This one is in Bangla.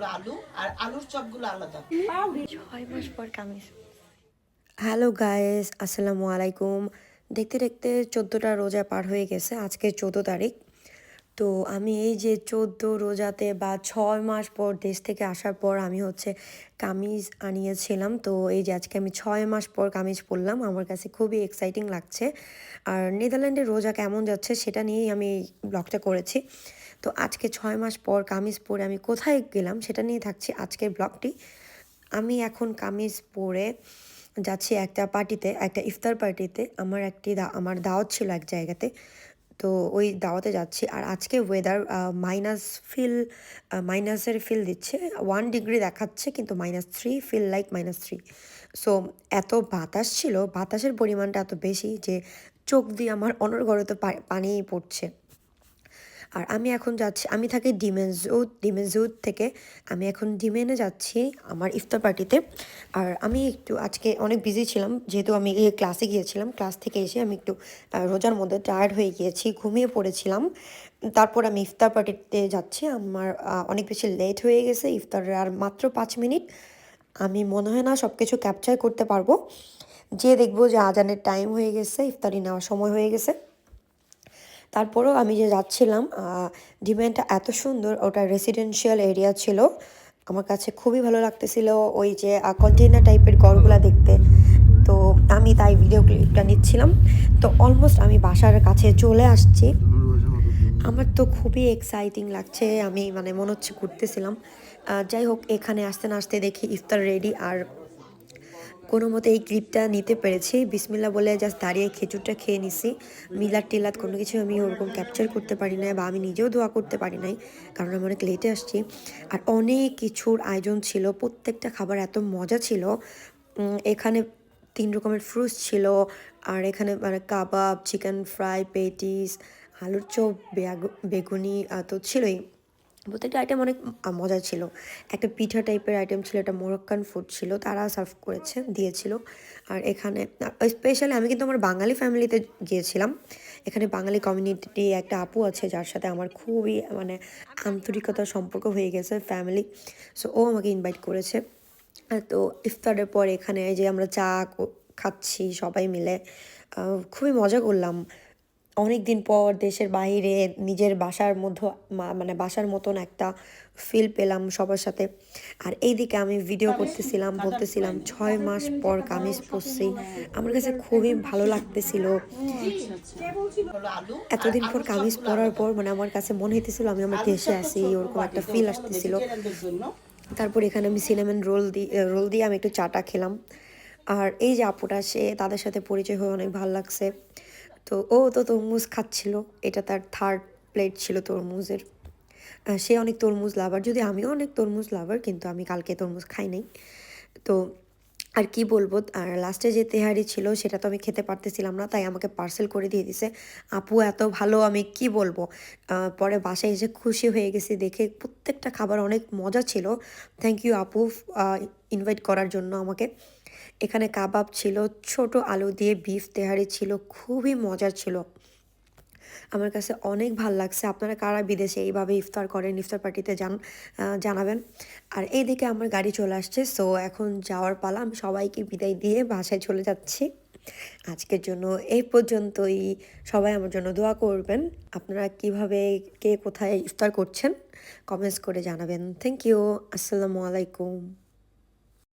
হলো আলু আর আলুর চপগুলো আলাদা। ছয় মাস পর কামিজ। হ্যালো গায়েস আসসালামু আলাইকুম। দেখতে দেখতে চোদ্দোটা রোজা পার হয়ে গেছে আজকে চোদ্দ তারিখ। তো আমি এই যে চোদ্দ রোজাতে বা ছয় মাস পর দেশ থেকে আসার পর আমি হচ্ছে কামিজ আনিয়েছিলাম। তো এই যে আজকে আমি ছয় মাস পর কামিজ পরলাম, আমার কাছে খুবই এক্সাইটিং লাগছে। আর নেদারল্যান্ডের রোজা কেমন যাচ্ছে সেটা নিয়েই আমি এই ব্লগটা করেছি। তো আজকে ছয় মাস পর কামিজ পরে আমি কোথায় গেলাম সেটা নিয়ে থাকছি আজকের ব্লগটি আমি এখন কামিজ পরে যাচ্ছি একটা পার্টিতে একটা ইফতার পার্টিতে আমার একটি আমার দাওয়াত ছিল এক জায়গাতে। তো ওই দাওয়াতে যাচ্ছি। আর আজকে ওয়েদার মাইনাস ফিল মাইনাসের ফিল দিচ্ছে। ওয়ান ডিগ্রি দেখাচ্ছে, কিন্তু minus three feel like minus three so এত বাতাস ছিল, বাতাসের পরিমাণটা এত বেশি যে চোখ দিয়ে আমার অনর্গরত পানি পড়ছে। আর আমি এখন যাচ্ছি, আমি থাকি ডিমেনজুদ ডিমেনজুদ থেকে আমি এখন ডিমেনে যাচ্ছি আমার ইফতার পার্টিতে। আর আমি একটু আজকে অনেক বিজি ছিলাম, যেহেতু আমি ক্লাসে গিয়েছিলাম ক্লাস থেকে এসে আমি একটু রোজার মধ্যে টায়ার্ড হয়ে গিয়েছি, ঘুমিয়ে পড়েছিলাম। তারপর আমি ইফতার পার্টিতে যাচ্ছি, আমার অনেক বেশি লেট হয়ে গেছে ইফতারের আর মাত্র পাঁচ মিনিট। আমি মনে হয় না সব কিছু ক্যাপচার করতে পারব। যে দেখব যে আজানের টাইম হয়ে গেছে, ইফতারি নেওয়ার সময় হয়ে গেছে। তারপরেও আমি যে যাচ্ছিলাম ডিমান্ডটা এত সুন্দর, ওটা রেসিডেন্সিয়াল এরিয়া ছিল। আমার কাছে খুবই ভালো লাগতেছিল ওই যে কন্টেনার টাইপের ঘরগুলো দেখতে। তো আমি তাই ভিডিও ক্লিপটা নিচ্ছিলাম। তো অলমোস্ট আমি বাসার কাছে চলে আসছি। আমার তো খুবই এক্সাইটিং লাগছে, আমি মানে মনে হচ্ছে ঘুরতেছিলাম। যাই হোক, এখানে আসতে না আসতে দেখি ইফতার রেডি আর কোনো মতে এই ক্লিপটা নিতে পেরেছি। বিসমিল্লা বলে জাস্ট দাঁড়িয়ে খেজুরটা খেয়ে নিছি। মিলাদ টিলাদ কোনো কিছু আমি ওরকম ক্যাপচার করতে পারি নাই বা আমি নিজেও দোয়া করতে পারি নাই, কারণ আমি অনেক লেটে আসছি। আর অনেক কিছুর আয়োজন ছিল, প্রত্যেকটা খাবার এত মজা ছিল। এখানে তিন রকমের ফ্রুটস ছিল। আর এখানে মানে কাবাব চিকেন ফ্রাই পেটিস, আলুর চপ বেগুনি তো ছিলই। প্রত্যেকটা আইটেম অনেক মজা ছিল। একটা পিঠা টাইপের আইটেম ছিল এটা মোরক্কান ফুড ছিল, তারা সার্ভ করেছে, দিয়েছিল। আর এখানে স্পেশালি আমি কিন্তু আমার বাঙালি ফ্যামিলিতে গিয়েছিলাম। এখানে বাঙালি কমিউনিটি একটা আপু আছে, যার সাথে আমার খুবই মানে আন্তরিকতার সম্পর্ক হয়ে গেছে ফ্যামিলি সো ও আমাকে ইনভাইট করেছে। তো, ইফতারের পর এখানে যে আমরা চা খাচ্ছি সবাই মিলে। খুবই মজা করলাম। অনেক দিন পর দেশের বাইরে নিজের বাসার মধ্যে মানে বাসার মতন একটা ফিল পেলাম সবার সাথে। আর এইদিকে আমি ভিডিও করতেছিলাম বলতেছিলাম ছয় মাস পর কামিজ পরছি। আমার কাছে খুবই ভালো লাগতেছিল। এতদিন পর কামিজ পরার পর মানে আমার কাছে মনে হইতেছিল আমি আমার দেশে আসি ওরকম একটা ফিল আসতেছিল। তারপর এখানে আমি সিনেমেন রোল দিয়ে রোল দিয়ে আমি একটু চাটা খেলাম। আর এই যে আপুটা সে তাদের সাথে পরিচয় হয়ে অনেক ভালো লাগছে। তো ও তো তরমুজ খাচ্ছিল। এটা তার থার্ড প্লেট ছিল তরমুজের। সে অনেক তরমুজ লাভার যদি আমিও অনেক তরমুজ লাভার কিন্তু আমি কালকে তরমুজ খাই নাই। তো আর কি বলব, আর লাস্টে যে তেহারি ছিল, সেটা তো আমি খেতে পারতেছিলাম না, তাই আমাকে পার্সেল করে দিয়ে দিছে। আপু, এত ভালো, আমি কি বলব? পরে বাসায় এসে খুশি হয়ে গেছি দেখে প্রত্যেকটা খাবার অনেক মজা ছিল। থ্যাংক ইউ আপু ইনভাইট করার জন্য আমাকে। এখানে কাবাব ছিল, ছোট আলু দিয়ে বিফ তেহারি ছিল, খুবই মজার ছিল। আমার কাছে অনেক ভালো লাগছে। আপনারা কারা বিদেশে এইভাবে ইফতার করেন, ইফতার পার্টিতে যান জানাবেন। আর এইদিকে আমার গাড়ি চলে আসছে সো এখন যাওয়ার পালা। আমি সবাইকে বিদায় দিয়ে বাসায় চলে যাচ্ছি। আজকের জন্য এই পর্যন্তই। সবাই আমার জন্য দোয়া করবেন। আপনারা কীভাবে, কে কোথায় ইফতার করছেন কমেন্টস করে জানাবেন। থ্যাংক ইউ আসসালামু আলাইকুম।